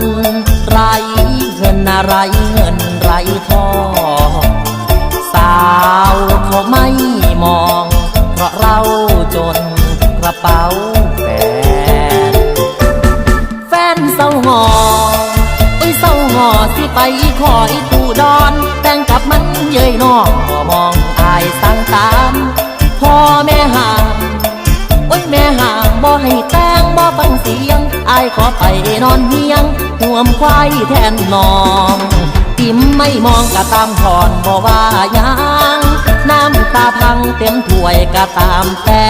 น ไรเงินอะไรเงินไรทองสาวเขาไม่มอง เพราะเราจนกระเป๋าแบนแฟนเศร้าหงอไอ้ยเศร้าหงอสิไปขออีตูดอน แต่งกับมันเย้ยน้องมองอายสั่งตาม พ่อแม่ห่างโอ้ยแม่ห่างบ่ให้ต เสียงอายขอไปนอนเฮียงห่วมควายแทนน้องติมไม่มองกะตามถอนบ่ว่ายังน้ำตาพังเต็มถ้วยกะตามแต่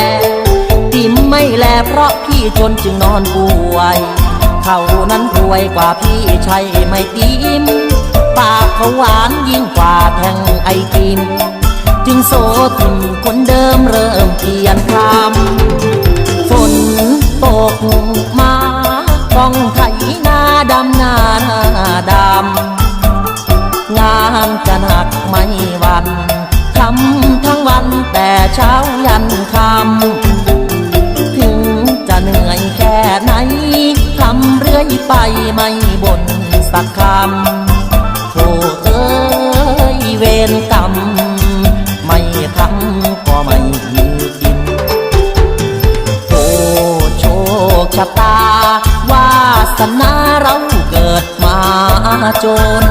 ติมไม่แลเพราะพี่จนจึงนอนป่วยเขานั้นรวยกว่าพี่ใช่ไหม่ติมปากเขาหวานยิ่งกว่าแทงไอติม จึงโซทิมคนเดิมเริ่มเปลี่ยนคำ วันทำทั้งวันแต่เช้ายันคำถึงจะเหนื่อยแค่ไหนทำเรื่อยไปไม่บ่นสักคำโธ่เอ้ยเวรกรรมไม่ทำก็ไม่มีกินโอ้โชคชะตาวาสนาเราเกิดมาจน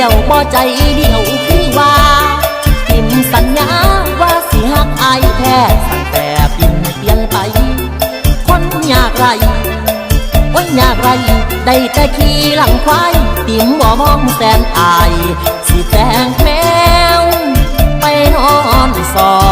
ดียวบ่ใจเดียวคือว่าติ่มสัญญาว่าสิหักอายแท้สั่งแต่ปิ่นเปลี่ยนไป คนอยากไรโอ้ยอยากไรได้แต่ขี่หลังควายติ่มบ่มองแสนอาย สิแตงแมวไปนอนสอน